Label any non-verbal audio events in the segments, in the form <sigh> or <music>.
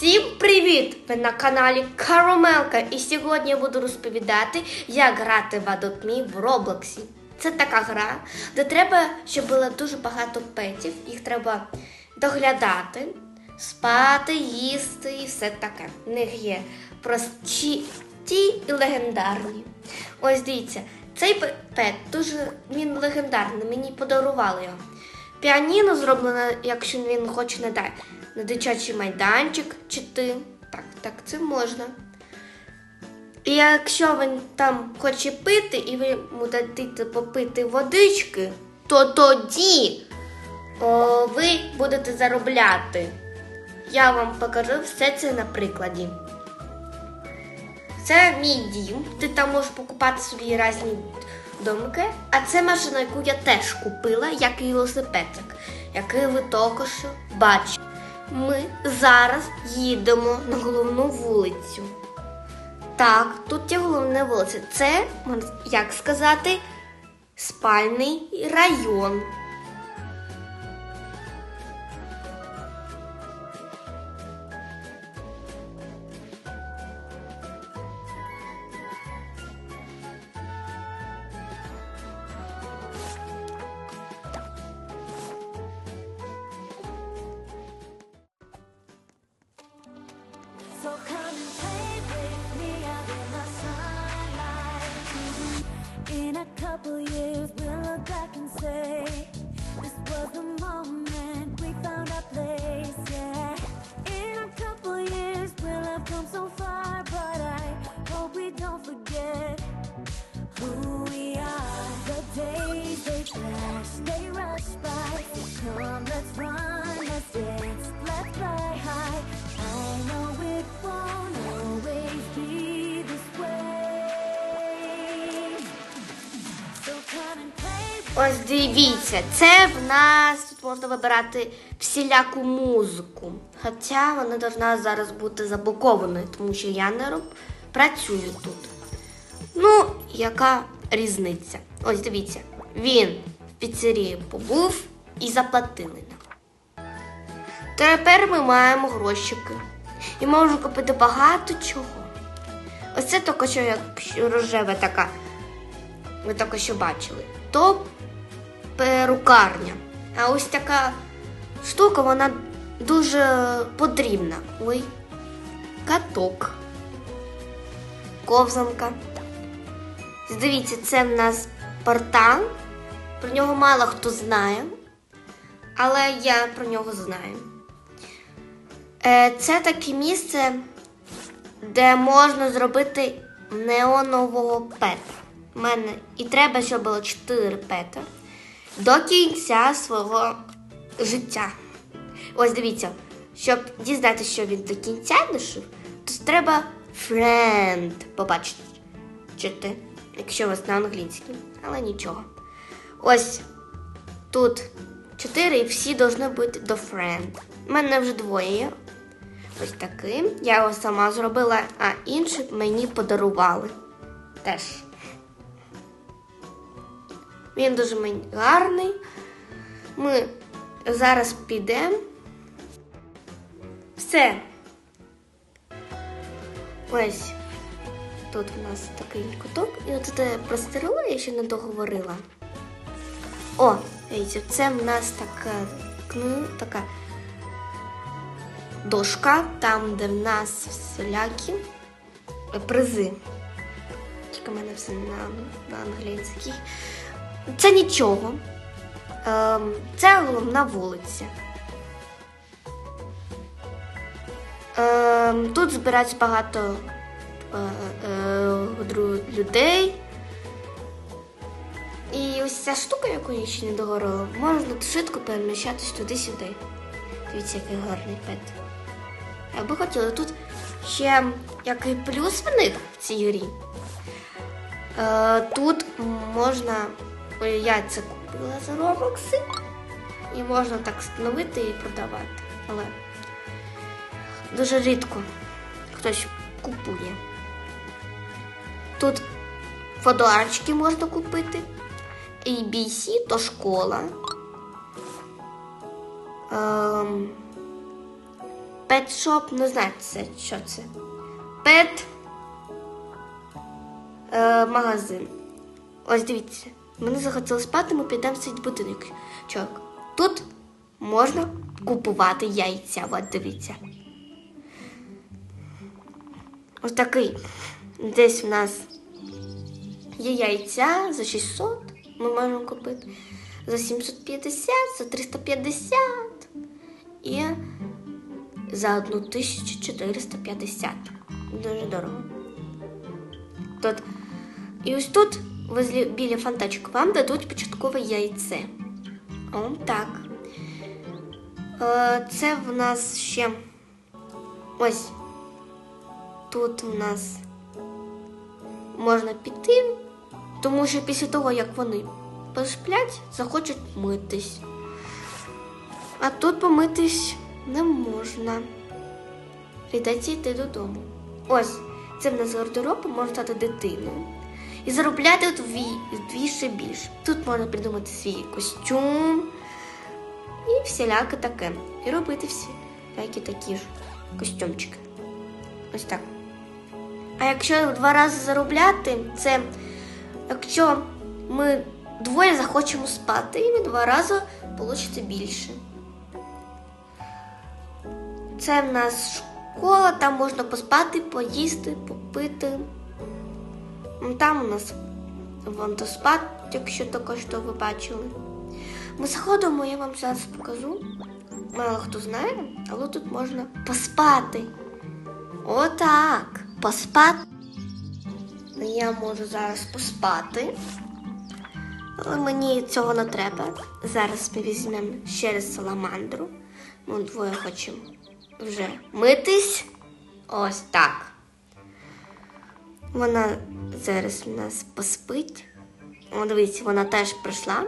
Всім привіт! Ви на каналі Карамелка і сьогодні я буду розповідати, як грати в Adopt в Роблоксі. Це така гра, де треба, щоб було дуже багато петів, їх треба доглядати, спати, їсти і все таке. В них є прості і легендарні. Ось дивіться, цей пе- пет дуже він легендарний, мені подарували його. Піаніно зроблено, якщо він хоче да- на дитячий майданчик чи ти. Так, так, це можна. І якщо він там хоче пити, і ви йому дадите попити водички, то тоді о, ви будете заробляти. Я вам покажу все це на прикладі. Це мій дім. Ти там можеш покупати собі різні домики. А це машина, яку я теж купила, як і велосипедик, який ви також бачите. Ми зараз їдемо на головну вулицю. Так, тут є головна вулиця. Це, як сказати, спальний район. Couple years, we'll look back and say, Ось дивіться, це в нас тут можна вибирати всіляку музику. Хоча вона повинна зараз бути заблокованою, тому що я не роб... працюю тут. Ну, яка різниця? Ось дивіться, він в піцерії побув і заплатили нам. Тепер ми маємо грошики. І можу купити багато чого. Ось це тільки що як рожева така. Ви тільки що бачили. То перукарня. А ось така штука, вона дуже потрібна. Ой, каток. Ковзанка. Дивіться, це в нас портал. Про нього мало хто знає. Але я про нього знаю. Е, Це таке місце, де можна зробити неонового пета. У мене і треба, щоб було 4 пета до кінця свого життя. Ось дивіться, щоб дізнатися, що він до кінця дошив, то треба friend побачити. Чити, якщо у вас на англійській, але нічого. Ось тут 4 і всі повинні бути до friend. У мене вже двоє є. Ось таким. Я його сама зробила, а інші мені подарували. Теж. Він дуже мені гарний. Ми зараз підемо. Все. Ось. Тут у нас такий куток. І от це простерила, я ще не договорила. О, це в нас така книга, така дошка, там, де в нас всілякі призи. Тільки в мене все на, на англійській. Це нічого. Ем, це головна вулиця. Ем, тут збирається багато е, е, людей. І ось ця штука, яку я ще не договорила, можна швидко переміщатись туди-сюди. Дивіться, який гарний пет. Я би хотіла тут ще який плюс в них в цій грі. Е, тут можна. Я це купила за робокси. І можна так встановити і продавати. Але дуже рідко хтось купує. Тут подарочки можна купити. ABC то школа. Ем, Shop, не знаю, це, що це. Pet е, магазин. Ось дивіться. Мені захотілося спати, ми підемо в будинок. Чок. Тут можна купувати яйця. От дивіться. Ось такий. Десь в нас є яйця за 600. Ми можемо купити за 750, за 350 і за 1450. Дуже дорого. Тут. І ось тут, возле, біля фонтачку, вам дадуть початкове яйце. О, так. Е, це в нас ще. Ось. Тут в нас можна піти, тому що після того, як вони посплять, захочуть митись. А тут помитись не можна. Прийдеться йти додому. Ось, це в нас гардероб, можна стати дитиною. І заробляти дві, двічі більше. Тут можна придумати свій костюм і всіляке таке. І робити всілякі такі ж костюмчики. Ось так. А якщо два рази заробляти, це якщо ми двоє захочемо спати, і ви два рази получите більше. Це в нас школа, там можна поспати, поїсти, попити. Ну, Там у нас водоспад, якщо тільки що ви бачили. Ми заходимо, я вам зараз покажу. Мало хто знає, але тут можна поспати. Отак. Поспати. Я можу зараз поспати. Але мені цього не треба. Зараз ми візьмемо ще раз саламандру. Ми двоє хочемо вже митись. Ось так. Вона зараз у нас поспить. О, дивіться, вона теж прийшла.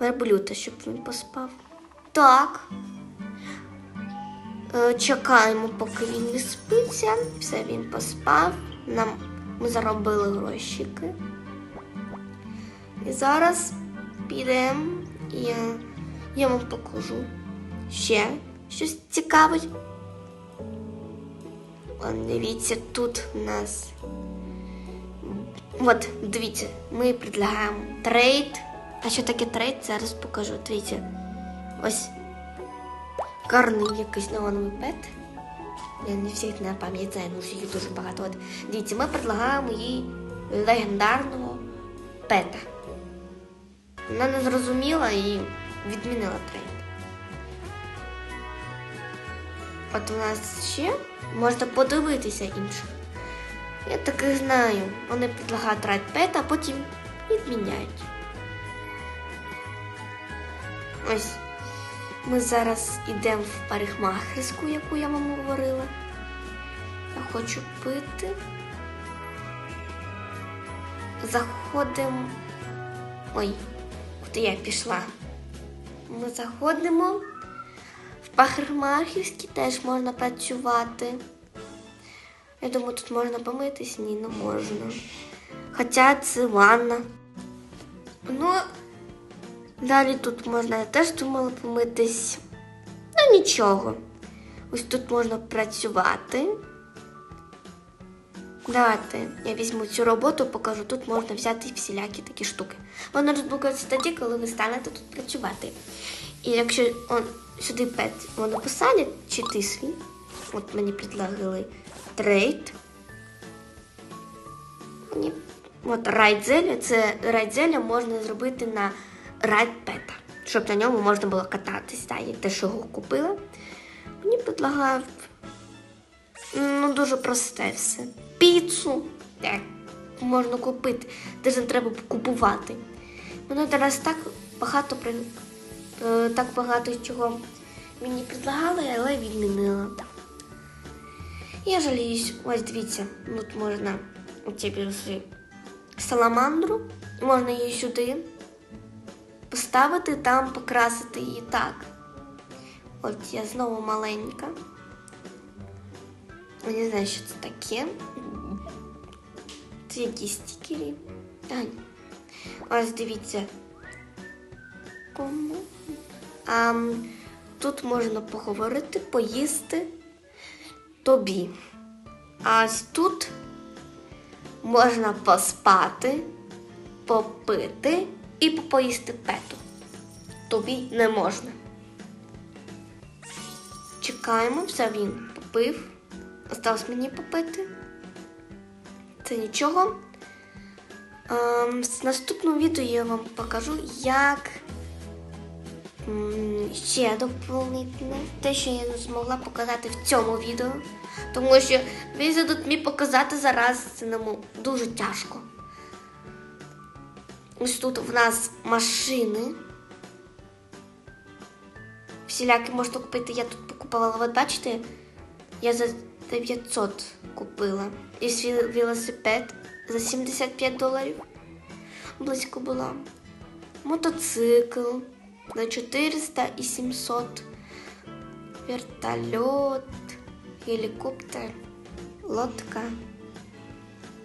Верблюта, щоб він поспав. Так. Е, Чекаємо, поки він відспиться. Все, він поспав. Нам заробили грошики. І зараз підемо і я, вам покажу ще щось цікаве. Дивіться, тут у нас. От, дивіться, ми предлагаємо трейд. А що таке трейд? Зараз покажу. Дивіться. Ось гарний якийсь неоновий пет. Я не всіх не пам'ятаю, ну їх дуже багато. От, дивіться, ми предлагаємо їй легендарного пета. Вона не зрозуміла і відмінила трейд. От у нас ще можна подивитися інших. Я таких знаю. Вони предлагають райд пета, а потім відміняють. Ось ми зараз йдемо в парикмахерську, яку я вам говорила. Я хочу пити. Заходимо. Ой, куди я пішла? Ми заходимо. В парикмахерській теж можна працювати. Я думаю, тут можна помитись? Ні, не можна. Хоча це ванна. Ну, далі тут можна, я теж думала помитись. Ну нічого. Ось тут можна працювати. Давайте я візьму цю роботу, покажу. Тут можна взяти всілякі такі штуки. Воно розблокується тоді, коли ви станете тут працювати. І якщо он, сюди пет воно посадять, чи ти свій, от мені предлагали трейд. Мені, от райдзеля, це райдзеля можна зробити на райд пета, щоб на ньому можна було кататись. Так, я теж його купила. Мені предлагають Ну, дуже просте все. Піцу як можна купити, де не треба купувати. Воно зараз так багато е, так багато чого мені предлагали, але відмінила. Я жаліюсь, ось дивіться, тут можна оці біруси саламандру, можна її сюди поставити, там покрасити її так. От я знову маленька. Я не знаю, що це таке. Це якісь стікери. Ось дивіться. Кому? А, тут можна поговорити, поїсти тобі. А тут можна поспати, попити і поїсти пету. Тобі не можна. Чекаємо, все він попив. Осталось мені попити. Це нічого. Ем, в наступному відео я вам покажу, як ще доповнити те, що я не змогла показати в цьому відео. Тому що візу тут мені показати зараз це нам дуже тяжко. Ось тут в нас машини. Всілякі можна купити. Я тут покупала, от бачите, я за 900 купила. І свій велосипед за 75 доларів. Близько була. Мотоцикл за 400 і 700. Вертольот, гелікоптер, лодка,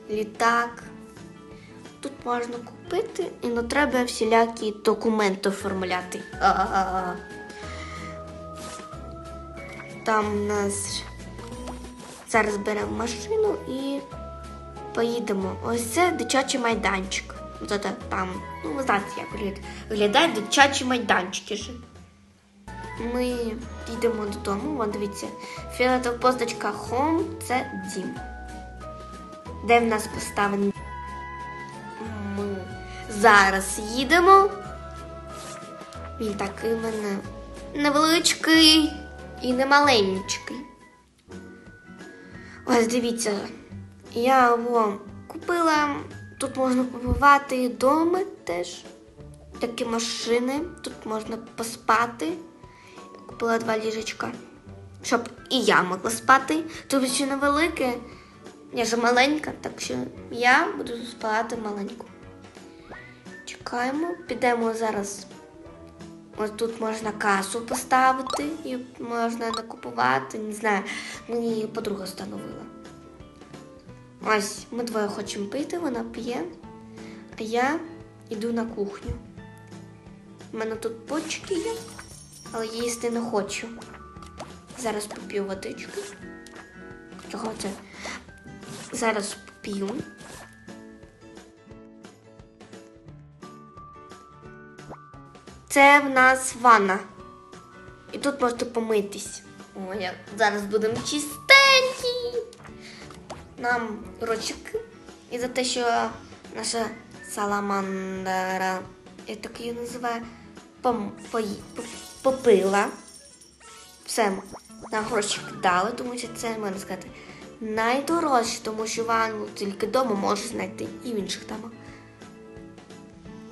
літак. Тут можна купити, і не треба всілякі документи оформляти. А-а-а. <laughs> Там у нас зараз беремо машину і поїдемо. Ось це дитячий майданчик. Зате там, ну ви знаєте, як вигляд- виглядають дитячі майданчики. ж. Ми йдемо додому. Вон дивіться, фіолетова позначка Home це дім. Де в нас поставлений? Ми зараз їдемо. Він такий в мене невеличкий і не маленький. Ось дивіться, я його купила. Тут можна побувати і доми теж. Такі машини. Тут можна поспати. Купила два ліжечка, щоб і я могла спати. Тут ще невелике. Я ж маленька, так що я буду спати маленьку. Чекаємо, підемо зараз. Ось тут можна касу поставити і можна накупувати. Не знаю, мені її подруга встановила. Ось ми двоє хочемо пити, вона п'є, а я йду на кухню. У мене тут почки є, але я їсти не хочу. Зараз поп'ю водички. Чого це? Зараз поп'ю. Це в нас ванна. І тут можете помитись. О, я зараз будемо чистенькі. Нам рочки. І за те, що наша саламандра, я так її називаю, пом, пої- попила. Все, нам гроші дали, тому що це можна сказати найдорожче, тому що ванну тільки вдома можеш знайти і в інших домах.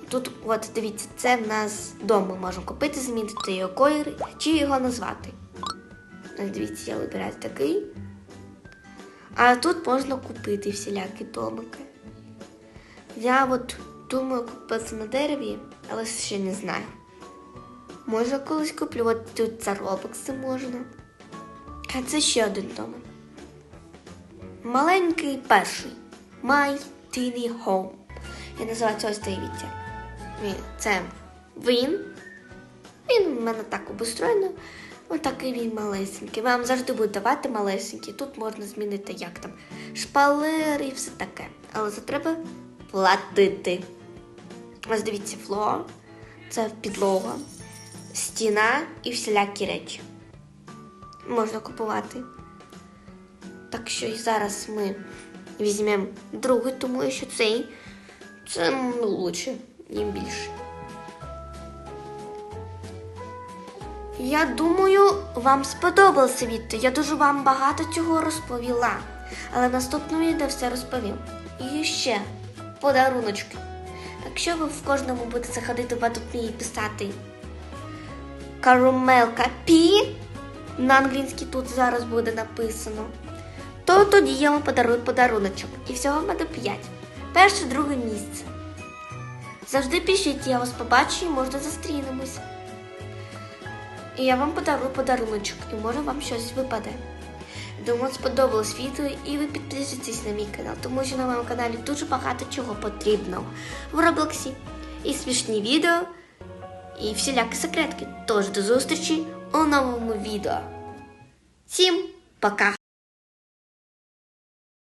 Тут, от дивіться, це в нас вдома можемо купити, змінити його колір чи його назвати. Дивіться, я вибираю такий. А тут можна купити всілякі домики. Я от думаю купити на дереві, але ще не знаю. Може колись куплю, от тут за робокси можна. А це ще один домик. Маленький перший. My Teeny Home. Я називаю ось дивіться. Це він. Він в мене так обустроєно. Отакий він малесенький. Вам завжди будуть давати малесенький. Тут можна змінити як там шпалери і все таке. Але це треба платити. Ось дивіться, флор. Це підлога, стіна і всілякі речі. Можна купувати. Так що і зараз ми візьмемо другий, тому що цей це ну, лучше, їм більше. Я думаю, вам сподобалося відео. Я дуже вам багато цього розповіла. Але в наступному відео все розповім. І ще подаруночки. Якщо ви в кожному будете заходити в Adobe і писати Карамелка Пі, на англійській тут зараз буде написано, то тоді я вам подарую подаруночок. І всього в мене 5. Перше, друге місце. Завжди пишіть, я вас побачу і можна зустрінемось. І я вам подарую подаруночок, і може вам щось випаде. Думаю, сподобалось відео і ви підписуйтесь на мій канал, тому що на моєму каналі дуже багато чого потрібно в Роблоксі. І смішні відео, і всілякі секретки. Тож до зустрічі у новому відео. Всім пока!